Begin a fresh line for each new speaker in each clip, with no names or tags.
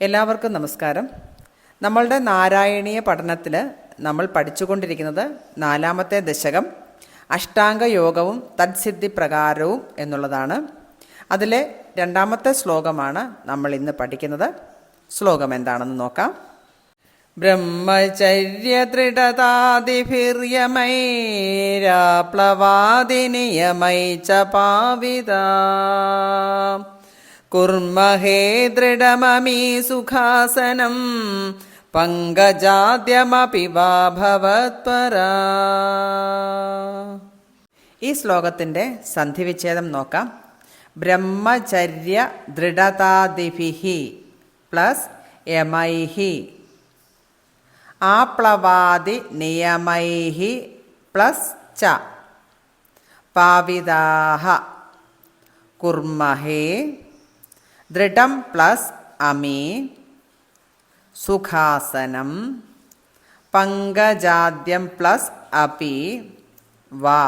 എല്ലാവർക്കും നമസ്കാരം. നമ്മളുടെ നാരായണീയ പഠനത്തിൽ നമ്മൾ പഠിച്ചുകൊണ്ടിരിക്കുന്നത് നാലാമത്തെ ദശകം അഷ്ടാംഗ യോഗവും തത്സിദ്ധി പ്രകാരവും എന്നുള്ളതാണ്. അതിലെ രണ്ടാമത്തെ ശ്ലോകമാണ് നമ്മൾ ഇന്ന് പഠിക്കുന്നത്. ശ്ലോകം എന്താണെന്ന് നോക്കാം. ബ്രഹ്മചര്യദൃഢതാതിഭിര്യമൈരാപ്ലവാദിനിയമൈ ച പാവിതാ. കുർമഹേ ദൃഢമമീ സുഖാസനം. പങ്കജാദ്യമപി വാഭവത്പരാ ഈ ശ്ലോകത്തിന്റെ സന്ധിവിച്ഛേദം നോക്കാം. ബ്രഹ്മചര്യ ദൃഢതാദിഭിഹി പ്ലസ് യമൈഹി ആപ്ലവാദി നിയമൈഹി പ്ലസ് ച. പാവിതാഹ. കുർമഹേ ദൃഢം പ്ലസ് അമേ സുഖാസനം. പങ്കജാദ്യം പ്ലസ് അപി വാ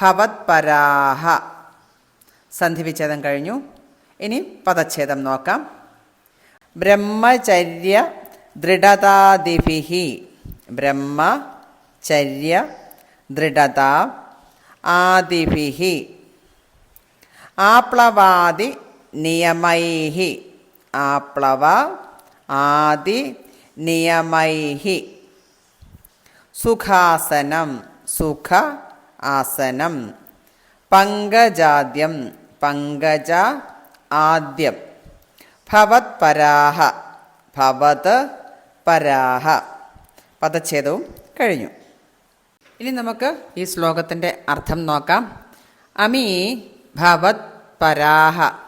ഭവത്പരാഹ. സന്ധിവിച്ഛേദം കഴിഞ്ഞു. ഇനി പദച്ഛേദം നോക്കാം. ബ്രഹ്മചര്യ ദൃഢതാദിഭി ബ്രഹ്മചര്യ ദൃഢത ആദിഭി ആപ്ലവാദി നിയമൈഹി ആപ്ലവ ആദി നിയമൈഹി. സുഖാസനം സുഖ ആസനം. പങ്കജാദ്യം പങ്കജ ആദ്യം. ഭവത്പരാഹ ഭവത് പരാഹ. പദച്ഛേദവും കഴിഞ്ഞു. ഇനി നമുക്ക് ഈ ശ്ലോകത്തിന്റെ അർത്ഥം നോക്കാം. അമീ ഭവത് പരാഹ.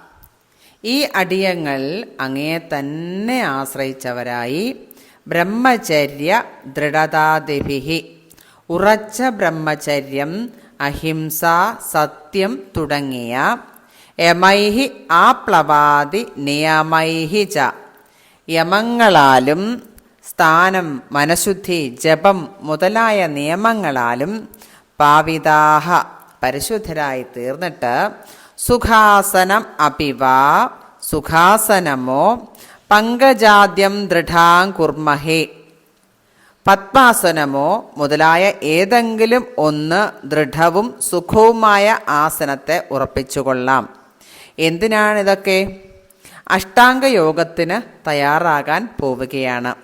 ഈ അടിയങ്ങൾ അങ്ങേ തന്നെ ആശ്രയിച്ചവരായി ബ്രഹ്മചര്യ ദൃഢതാദിഭി ഉറച്ച ബ്രഹ്മചര്യം അഹിംസ സത്യം തുടങ്ങിയ യമൈഹി ആപ്ലവാദി നിയമൈഹി ച. യമങ്ങളാലും സ്ഥാനം മനഃശുദ്ധി ജപം മുതലായ നിയമങ്ങളാലും പാവിതാഹ പരിശുദ്ധരായി തീർന്നിട്ട് സുഖാസനം അപിവ സുഖാസനമോ പങ്കജാദ്യം ദൃഢാം കുർമഹേ. പത്മാസനമോ മുതലായ ഏതെങ്കിലും ഒന്ന് ദൃഢവും സുഖവുമായ ആസനത്തെ ഉറപ്പിച്ചുകൊള്ളാം. എന്തിനാണിതൊക്കെ? അഷ്ടാംഗ യോഗത്തിന് തയ്യാറാകാൻ പോവുകയാണ്.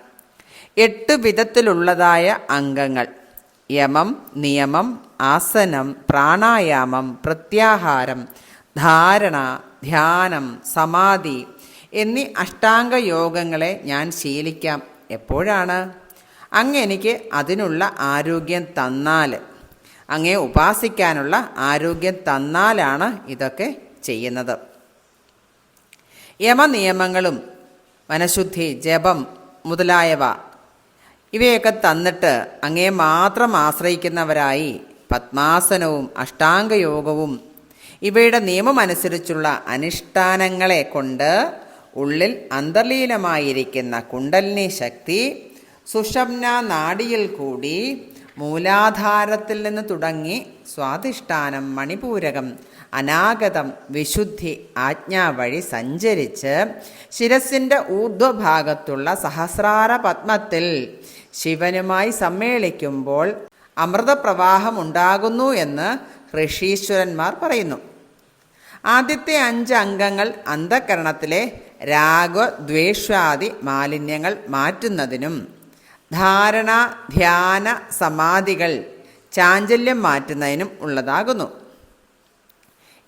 എട്ട് വിധത്തിലുള്ളതായ അംഗങ്ങൾ. യമം നിയമം ആസനം പ്രാണായാമം പ്രത്യാഹാരം ധാരണ ധ്യാനം സമാധി എന്നീ അഷ്ടാംഗ യോഗങ്ങളെ ഞാൻ ശീലിക്കാം. എപ്പോഴാണ്? അങ്ങ് എനിക്ക് അതിനുള്ള ആരോഗ്യം തന്നാൽ. അങ്ങേ ഉപാസിക്കാനുള്ള ആരോഗ്യം തന്നാലാണ് ഇതൊക്കെ ചെയ്യുന്നത്. യമനിയമങ്ങളും മനഃശുദ്ധി ജപം മുതലായവ ഇവയൊക്കെ തന്നിട്ട് അങ്ങേ മാത്രം ആശ്രയിക്കുന്നവരായി പത്മാസനവും അഷ്ടാംഗയോഗവും ഇവയുടെ നിയമമനുസരിച്ചുള്ള അനുഷ്ഠാനങ്ങളെ കൊണ്ട് ഉള്ളിൽ അന്തർലീനമായിരിക്കുന്ന കുണ്ടലിനി ശക്തി സുഷംന നാടിയിൽ കൂടി മൂലാധാരത്തിൽ നിന്ന് തുടങ്ങി സ്വാധിഷ്ഠാനം മണിപൂരകം അനാഗതം വിശുദ്ധി ആജ്ഞാ വഴി സഞ്ചരിച്ച് ശിരസിന്റെ ഊർധ്വഭാഗത്തുള്ള സഹസ്രാര പത്മത്തിൽ ശിവനുമായി സമ്മേളിക്കുമ്പോൾ അമൃതപ്രവാഹം ഉണ്ടാകുന്നു എന്ന് ഋഷീശ്വരന്മാർ പറയുന്നു. ആദ്യത്തെ അഞ്ച് അംഗങ്ങൾ അന്ധകരണത്തിലെ രാഗദ്വേഷാദി മാലിന്യങ്ങൾ മാറ്റുന്നതിനും ധാരണ ധ്യാന സമാധികൾ ചാഞ്ചല്യം മാറ്റുന്നതിനും ഉള്ളതാകുന്നു.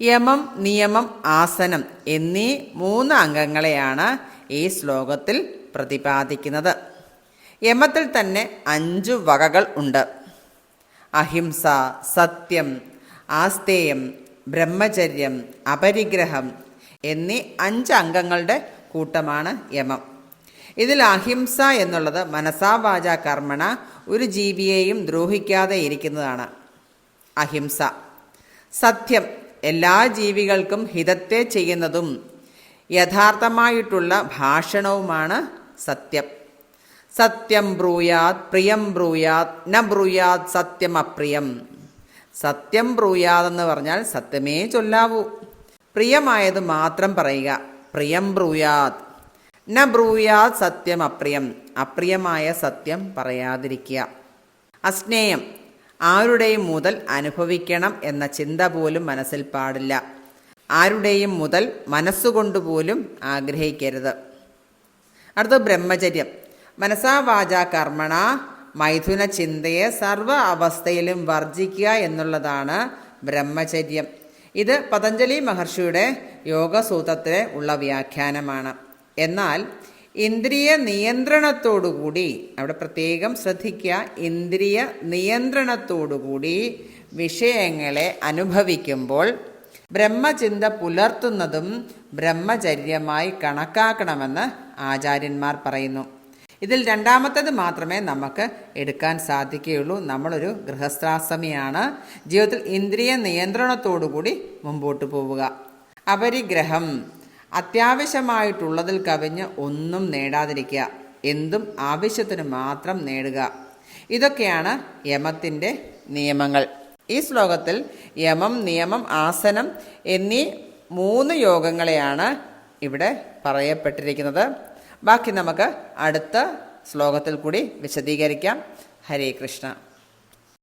യമം നിയമം ആസനം എന്നീ മൂന്ന് അംഗങ്ങളെയാണ് ഈ ശ്ലോകത്തിൽ പ്രതിപാദിക്കുന്നത്. യമത്തിൽ തന്നെ അഞ്ചു വകകൾ ഉണ്ട്. അഹിംസ സത്യം ആസ്തേയം ബ്രഹ്മചര്യം അപരിഗ്രഹം എന്നീ അഞ്ച് അംഗങ്ങളുടെ കൂട്ടമാണ് യമം. ഇതിൽ അഹിംസ എന്നുള്ളത് മനസാവാച കർമ്മണ ഒരു ജീവിയെയും ദ്രോഹിക്കാതെ ഇരിക്കുന്നതാണ് അഹിംസ. സത്യം എല്ലാ ജീവികൾക്കും ഹിതത്തെ ചെയ്യുന്നതും യഥാർത്ഥമായിട്ടുള്ള ഭാഷണവുമാണ് സത്യം. സത്യം ബ്രൂയാത് പ്രിയം ബ്രൂയാത് ന ബ്രൂയാത് സത്യം അപ്രിയം. സത്യം ബ്രൂയാതെന്ന് പറഞ്ഞാൽ സത്യമേ ചൊല്ലാവൂ. പ്രിയമായത് മാത്രം പറയുക. പ്രിയം ബ്രൂയാത്. ന ബ്രൂയാത് സത്യം അപ്രിയം. അപ്രിയമായ സത്യം പറയാതിരിക്കുക. അസ്നേയം. ആരുടെയും മുതൽ അനുഭവിക്കണം എന്ന ചിന്ത പോലും മനസ്സിൽ പാടില്ല. ആരുടെയും മുതൽ മനസ്സുകൊണ്ട് പോലും ആഗ്രഹിക്കരുത്. അടുത്ത ബ്രഹ്മചര്യം. മനസാ വാച കർമ്മണ മൈഥുന ചിന്തയെ സർവ അവസ്ഥയിലും വർജിക്കുക എന്നുള്ളതാണ് ബ്രഹ്മചര്യം. ഇത് പതഞ്ജലി മഹർഷിയുടെ യോഗസൂത്രത്തിലെ ഉള്ള വ്യാഖ്യാനമാണ്. എന്നാൽ ഇന്ദ്രിയ നിയന്ത്രണത്തോടുകൂടി അവിടെ പ്രത്യേകം ശ്രദ്ധിക്കുക ഇന്ദ്രിയ നിയന്ത്രണത്തോടുകൂടി വിഷയങ്ങളെ അനുഭവിക്കുമ്പോൾ ബ്രഹ്മചിന്ത പുലർത്തുന്നതും ബ്രഹ്മചര്യമായി കണക്കാക്കണമെന്ന് ആചാര്യന്മാർ പറയുന്നു. ഇതിൽ രണ്ടാമത്തത് മാത്രമേ നമുക്ക് എടുക്കാൻ സാധിക്കുകയുള്ളൂ. നമ്മളൊരു ഗൃഹസ്ഥാശ്രമിയാണ്. ജീവിതത്തിൽ ഇന്ദ്രിയ നിയന്ത്രണത്തോടുകൂടി മുമ്പോട്ട് പോവുക. അപരിഗ്രഹം അത്യാവശ്യമായിട്ടുള്ളതിൽ കവിഞ്ഞ് ഒന്നും നേടാതിരിക്കുക. എന്തും ആവശ്യത്തിന് മാത്രം നേടുക. ഇതൊക്കെയാണ് യമത്തിന്റെ നിയമങ്ങൾ. ഈ ശ്ലോകത്തിൽ യമം നിയമം ആസനം എന്നീ മൂന്ന് യോഗങ്ങളെയാണ് ഇവിടെ പറയപ്പെട്ടിരിക്കുന്നത്. ബാക്കി നമുക്ക് അടുത്ത ശ്ലോകത്തിൽ കൂടി വിശദീകരിക്കാം. ഹരേ കൃഷ്ണ.